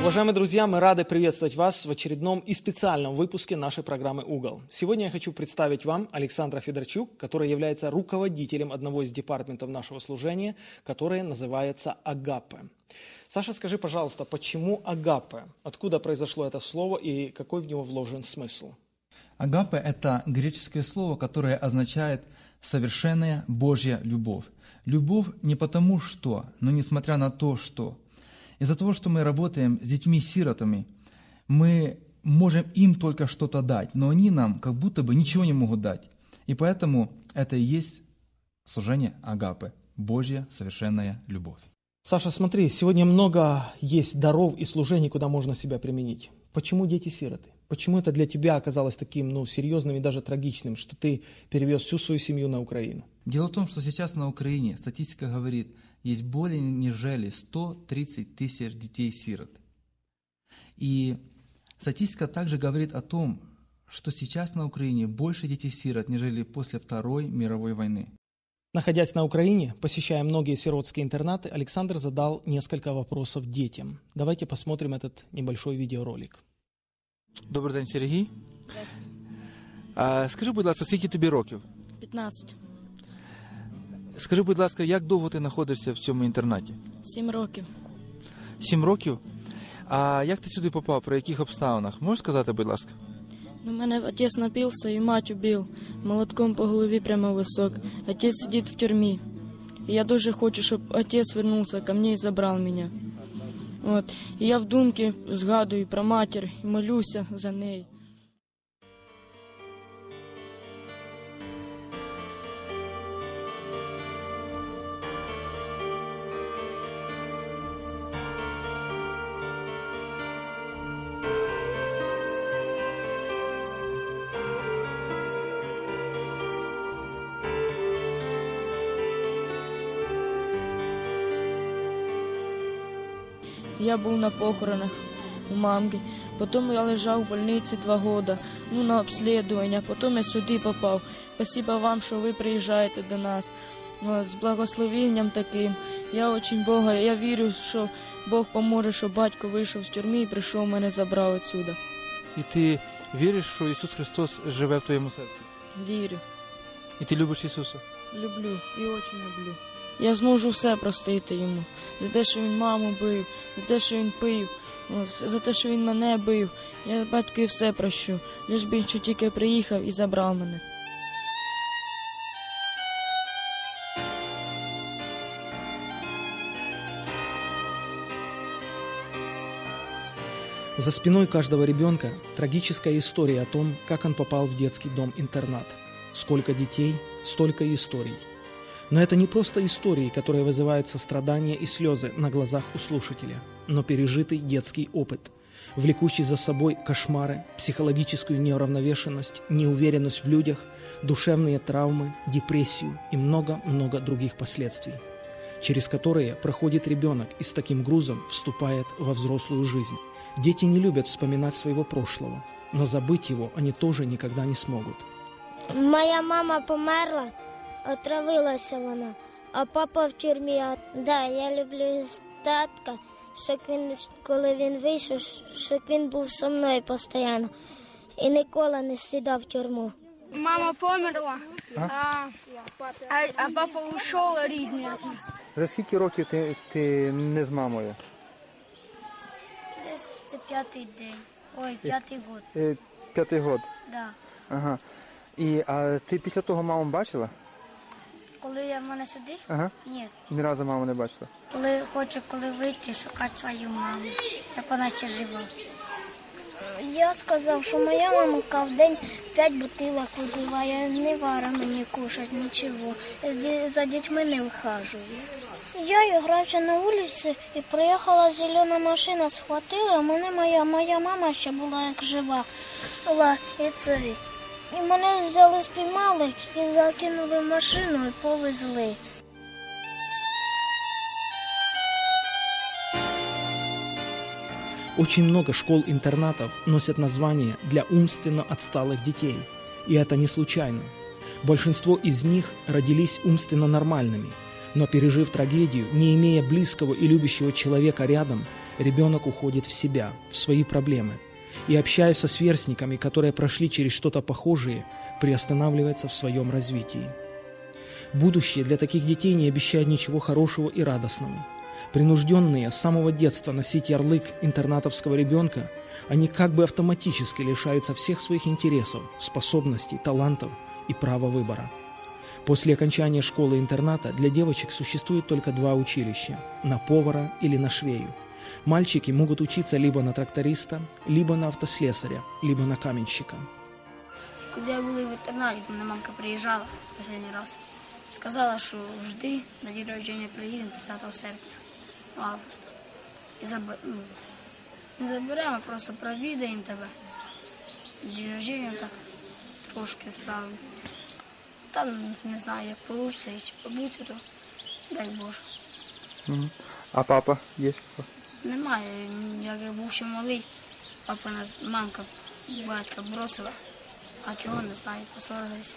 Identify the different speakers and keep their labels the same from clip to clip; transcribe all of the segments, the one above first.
Speaker 1: Уважаемые друзья, мы рады приветствовать вас в очередном и специальном выпуске нашей программы «Угол». Сегодня я хочу представить вам Александра Федорчук, который является руководителем одного из департаментов нашего служения, которое называется «Агапе». Саша, скажи, пожалуйста, почему «Агапе»? Откуда произошло это слово и какой в него вложен смысл?
Speaker 2: Агапе – это греческое слово, которое означает «совершенная Божья любовь». Любовь не потому что, но несмотря на то, что. Из-за того, что мы работаем с детьми-сиротами, мы можем им только что-то дать, но они нам как будто бы ничего не могут дать. И поэтому это и есть служение Агапы, Божья совершенная любовь.
Speaker 1: Саша, смотри, сегодня много есть даров и служений, куда можно себя применить. Почему дети-сироты? Почему это для тебя оказалось таким ну, серьезным и даже трагичным, что ты перевез всю свою семью на Украину?
Speaker 2: Дело в том, что сейчас на Украине статистика говорит, есть более нежели 130 тысяч детей-сирот. И статистика также говорит о том, что сейчас на Украине больше детей-сирот, нежели после Второй мировой войны.
Speaker 1: Находясь на Украине, посещая многие сиротские интернаты, Александр задал несколько вопросов детям. Давайте посмотрим этот небольшой видеоролик.
Speaker 3: Добрий день, Сергій. А, скажи, будь ласка, скільки тобі років?
Speaker 4: 15.
Speaker 3: Скажи, будь ласка, як довго ти знаходишся в цьому інтернаті?
Speaker 4: 7 років.
Speaker 3: Сім років? А як ти сюди попав? При яких обставинах? Можеш сказати, будь ласка?
Speaker 4: Ну, мене отець напився і мать убив. Молотком по голові прямо висок. Отець сидить в тюрмі. І я дуже хочу, щоб отець вернувся ко мне і забрав мене. От. І я в думці згадую про матір і молюся за неї. Я був на похоронах у мамки. Потім я лежав в больниці два года, ну на обслідування. Потім я сюди попав. Спасибо вам, що ви приїжджаєте до нас. З благословенням таким. Я очень Бога, я вірю, що Бог поможе, що батько вийшов з тюрми і прийшов мене забрав отсюда.
Speaker 3: І ти віриш, що Ісус Христос живе в твоєму серці?
Speaker 4: Вірю,
Speaker 3: І ти любиш Ісуса?
Speaker 4: люблю і очень люблю. Я зможу все простити йому за те, що він маму бив, за те, що він пив, от, за те, що він мене бив. Я батькові все прощу. Лиш би він що тільки приїхав і забрав мене.
Speaker 1: За спиной каждого ребенка трагическая история о том, как он попал в детский дом-интернат. Сколько детей, столько и историй. но это не просто истории, которые вызывают сострадание и слезы на глазах у слушателя, но пережитый детский опыт, влекущий за собой кошмары, психологическую неуравновешенность, неуверенность в людях, душевные травмы, депрессию и много-много других последствий, через которые проходит ребенок и с таким грузом вступает во взрослую жизнь. Дети не любят вспоминать своего прошлого, но забыть его они тоже никогда не смогут.
Speaker 5: Моя мама померла, отравилася вона, а папа в тюрмі. Да, я люблю татка, щоб він, коли він вийшов, щоб він був зі мною постійно і ніколи не сідав в тюрму.
Speaker 6: Мама померла, а, а, а папа ушов рідний.
Speaker 3: За скільки років ти, ти не з мамою?
Speaker 5: Десь це п'ятий день. Ой, п'ятий год.
Speaker 3: Е, П'ятий год.
Speaker 5: Да.
Speaker 3: Ага. І а ти після того маму бачила?
Speaker 5: Коли я в мене сюди?
Speaker 3: Ага.
Speaker 5: Ні.
Speaker 3: Ні разу маму не бачила.
Speaker 5: Коли хочу, коли вийти, шукати свою маму, як вона ще жива. Я сказав, що моя мама в день п'ять бутилок вибиває, не вара мені кушать, нічого. За дітьми не вихажую. Я грався на вулиці і приїхала зелена машина, схватила. Мене моя, моя мама ще була як жива. Була, і це. І мене взяли, спіймали і закинули в машину і повезли.
Speaker 1: Очень много школ-интернатов носят название для умственно отсталых детей. И это не случайно. Большинство из них родились умственно нормальными, Но пережив трагедию, не имея близкого и любящего человека рядом, ребенок уходит в себя, в свои проблемы. и общаясь со сверстниками, которые прошли через что-то похожее, приостанавливается в своем развитии. Будущее для таких детей не обещает ничего хорошего и радостного. Принужденные с самого детства носить ярлык интернатовского ребенка, они как бы автоматически лишаются всех своих интересов, способностей, талантов и права выбора. После окончания школы-интерната для девочек существует только два училища – на повара или на швею. Мальчики могут учиться либо на тракториста, либо на автослесаря, либо на каменщика.
Speaker 5: Коли були в інтернаті, то мене мамка приїжджала останній раз. Сказала, що жди, на день рождення приїдемо 30 серпня, августа. І заб... ну, не заберемо, просто провідаємо тебе. День рождення так трошки справимо. Там не знаю, як вийде, якщо вийде, то дай Боже.
Speaker 3: Мгм. А папа есть? папа?
Speaker 5: Немає. Як я був ще малий, папа нас, мамка, батька бросила, а чого не знаю, посорилися.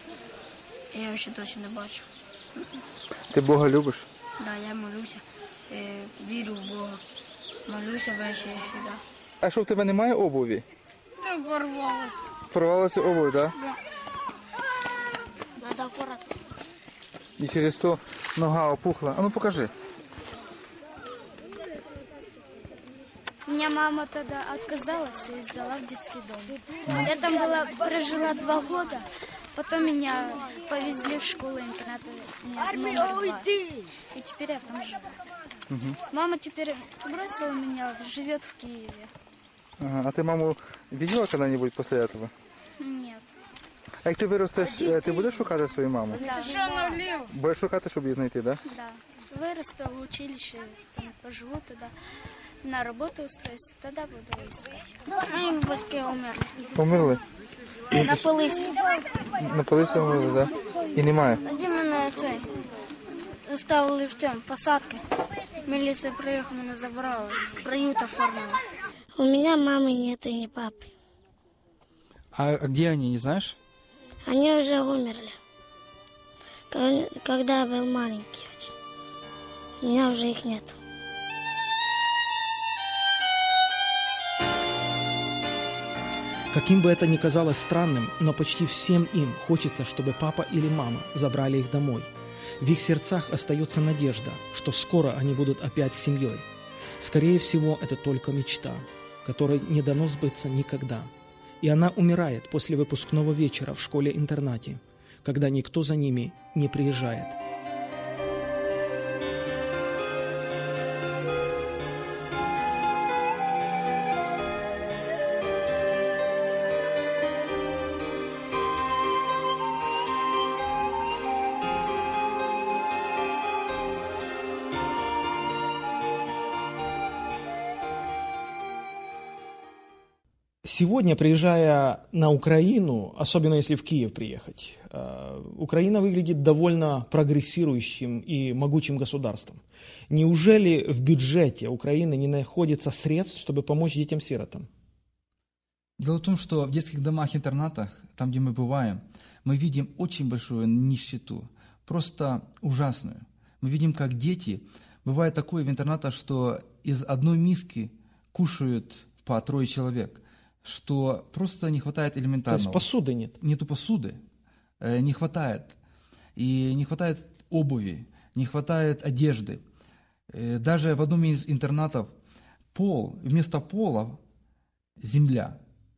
Speaker 5: Я його ще досі не бачу.
Speaker 3: Ты Бога любишь?
Speaker 5: Да, я молюся, е, вірю в Бога. Молюся ввечері завжди.
Speaker 3: А що в тебе немає обуві?
Speaker 6: Це порвалося.
Speaker 3: Порвалася обувь, да?
Speaker 5: Надо акуратно.
Speaker 3: І через то нога опухла. А ну покажи.
Speaker 7: Меня мама тогда отказалась и сдала в детский дом. Я там была, прожила два года, потом меня повезли в школу-интернат меня номер два. И теперь я там живу. Мама теперь бросила меня, живет в Киеве.
Speaker 3: Ага. А ти маму видела когда-нибудь после этого?
Speaker 7: Нет.
Speaker 3: А як ти виростеш, е, ти будеш шукати свою маму?
Speaker 7: Да,
Speaker 6: Що налів?
Speaker 3: Будеш шукати, щоб її знайти, да?
Speaker 7: да. Вырасту в училище, там, поживу туда, на работу устроюсь, тогда буду искать.
Speaker 5: Моїми батьки умерли.
Speaker 3: Померли?
Speaker 5: На полисі.
Speaker 3: На полиці померли, да? І немає.
Speaker 5: Тоді мене цей ставили в цьому посадки. Міліція приїхала, мене забрала. Приют оформили. У меня мамы нет и ни папы.
Speaker 3: А где они, не знаешь?
Speaker 5: Они уже умерли. Ко- Когда я был маленький очень. У меня уже их нет.
Speaker 1: Каким бы это ни казалось странным, но почти всем им хочется, чтобы папа или мама забрали их домой. В их сердцах остается надежда, что скоро они будут опять семьей. Скорее всего, это только мечта, которой не дано сбыться никогда. И она умирает после выпускного вечера в школе-интернате, когда никто за ними не приезжает. Сегодня, приезжая на Украину, особенно если в Киев приехать, э, Украина выглядит довольно прогрессирующим и могучим государством. Неужели в бюджете Украины не находится средств, чтобы помочь детям-сиротам?
Speaker 2: Дело в том, что в детских домах-интернатах, там, где мы бываем, мы видим очень большую нищету, просто ужасную. Мы видим, как дети, бывает такое в интернатах, что из одной миски кушают по трое человек, что просто не хватает
Speaker 1: То
Speaker 2: элементарного.
Speaker 1: есть посуды нет.
Speaker 2: Нету посуды, э, не хватает. И не хватает обуви, не хватает одежды. Э, Даже в одном из интернатов пол, вместо пола земля,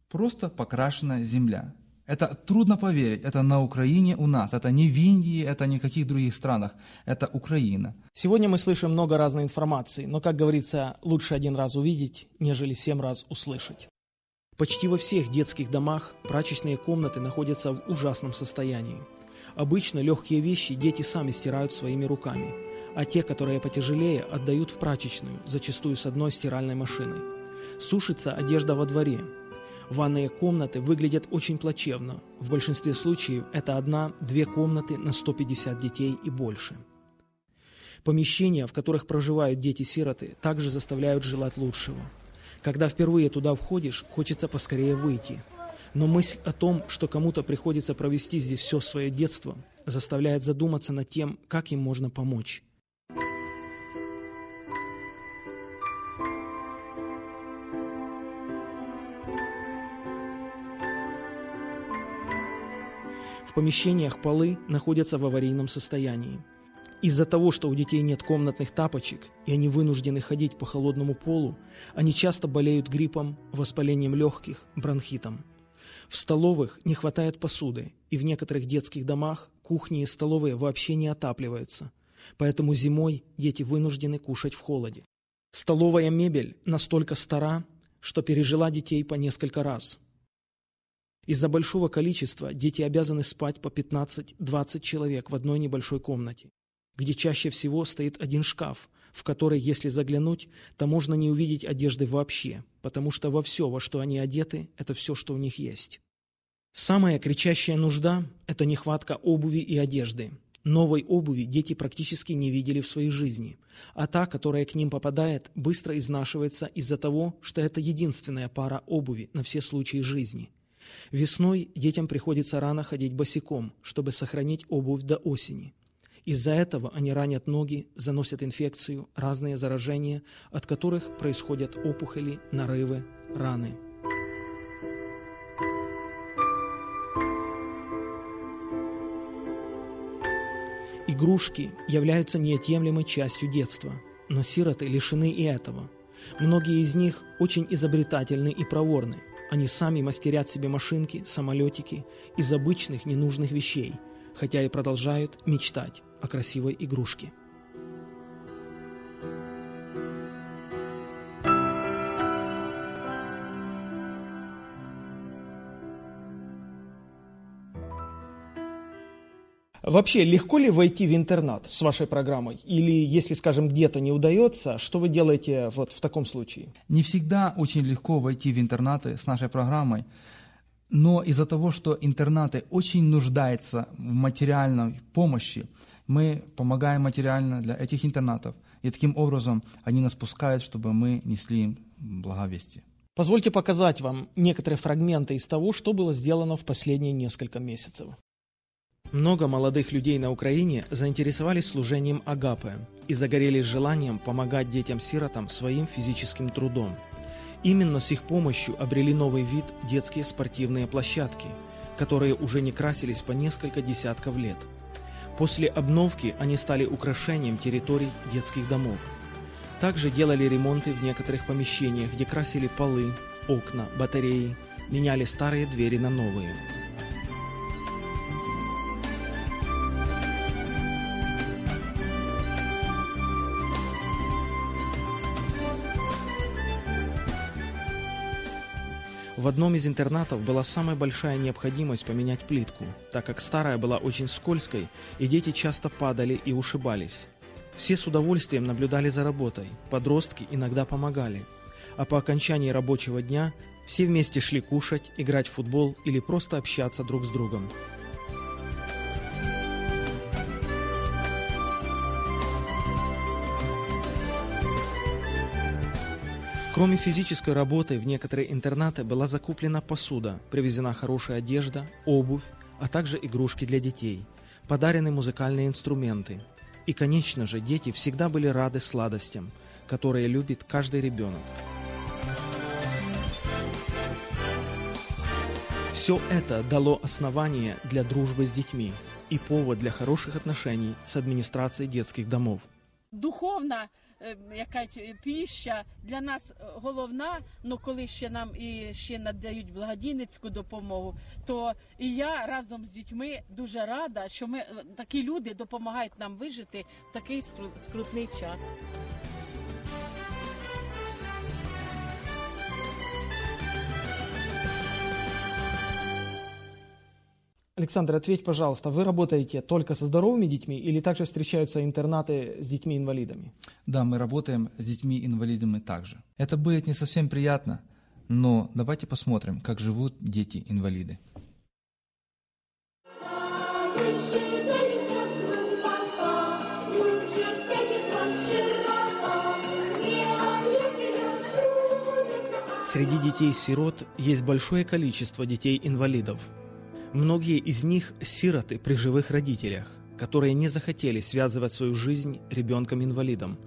Speaker 2: просто покрашенная земля. Это трудно поверить, это на Украине у нас, это не в Индии, это не в каких других странах, это Украина.
Speaker 1: Сегодня мы слышим много разной информации, но, как говорится, лучше один раз увидеть, нежели семь раз услышать. Почти во всех детских домах прачечные комнаты находятся в ужасном состоянии. Обычно легкие вещи дети сами стирают своими руками, а те, которые потяжелее, отдают в прачечную, зачастую с одной стиральной машиной. Сушится одежда во дворе. Ванные комнаты выглядят очень плачевно. В большинстве случаев это одна-две комнаты на 150 детей и больше. Помещения, в которых проживают дети-сироты, также заставляют желать лучшего. Когда впервые туда входишь, хочется поскорее выйти. Но мысль о том, что кому-то приходится провести здесь все свое детство, заставляет задуматься над тем, как им можно помочь. В помещениях полы находятся в аварийном состоянии. Из-за того, что у детей нет комнатных тапочек, и они вынуждены ходить по холодному полу, они часто болеют гриппом, воспалением легких, бронхитом. В столовых не хватает посуды, и в некоторых детских домах кухни и столовые вообще не отапливаются. Поэтому зимой дети вынуждены кушать в холоде. Столовая мебель настолько стара, что пережила детей по несколько раз. Из-за большого количества дети обязаны спать по 15-20 человек в одной небольшой комнате где чаще всего стоит один шкаф, в который, если заглянуть, то можно не увидеть одежды вообще, потому что во все, во что они одеты, это все, что у них есть. Самая кричащая нужда – это нехватка обуви и одежды. Новой обуви дети практически не видели в своей жизни, а та, которая к ним попадает, быстро изнашивается из-за того, что это единственная пара обуви на все случаи жизни. Весной детям приходится рано ходить босиком, чтобы сохранить обувь до осени – из-за этого они ранят ноги, заносят инфекцию, разные заражения, от которых происходят опухоли, нарывы, раны. Игрушки являются неотъемлемой частью детства, но сироты лишены и этого. Многие из них очень изобретательны и проворны. Они сами мастерят себе машинки, самолетики из обычных ненужных вещей, хотя и продолжают мечтать о красивой игрушке. Вообще, легко ли войти в интернат с вашей программой? Или, если, скажем, где-то не удается, что вы делаете вот в таком случае?
Speaker 2: Не всегда очень легко войти в интернаты с нашей программой, но из-за того, что интернаты очень нуждаются в материальной помощи, мы помогаем материально для этих интернатов, и таким образом они нас пускают, чтобы мы несли им благовестие.
Speaker 1: Позвольте показать вам некоторые фрагменты из того, что было сделано в последние несколько месяцев. Много молодых людей на Украине заинтересовались служением Агапы и загорелись желанием помогать детям-сиротам своим физическим трудом. Именно с их помощью обрели новый вид детские спортивные площадки, которые уже не красились по несколько десятков лет – После обновки они стали украшением территорий детских домов. Также делали ремонты в некоторых помещениях, где красили полы, окна, батареи, меняли старые двери на новые. В одном из интернатов была самая большая необходимость поменять плитку, так как старая была очень скользкой, и дети часто падали и ушибались. Все с удовольствием наблюдали за работой, подростки иногда помогали. А по окончании рабочего дня все вместе шли кушать, играть в футбол или просто общаться друг с другом. Кроме физической работы, в некоторые интернаты была закуплена посуда, привезена хорошая одежда, обувь, а также игрушки для детей, подарены музыкальные инструменты. И, конечно же, дети всегда были рады сладостям, которые любит каждый ребенок. Все это дало основание для дружбы с детьми и повод для хороших отношений с администрацией детских домов.
Speaker 8: Духовно Е, яка піща для нас е, головна. Ну коли ще нам і ще надають благодійницьку допомогу, то і я разом з дітьми дуже рада, що ми е, такі люди допомагають нам вижити в такий скрутний час.
Speaker 1: Александр, ответь, пожалуйста, вы работаете только со здоровыми детьми или также встречаются интернаты с детьми-инвалидами?
Speaker 2: Да, мы работаем с детьми-инвалидами также. Это будет не совсем приятно, но давайте посмотрим, как живут дети-инвалиды.
Speaker 1: Среди детей-сирот есть большое количество детей-инвалидов – Многие из них – сироты при живых родителях, которые не захотели связывать свою жизнь ребенком-инвалидом,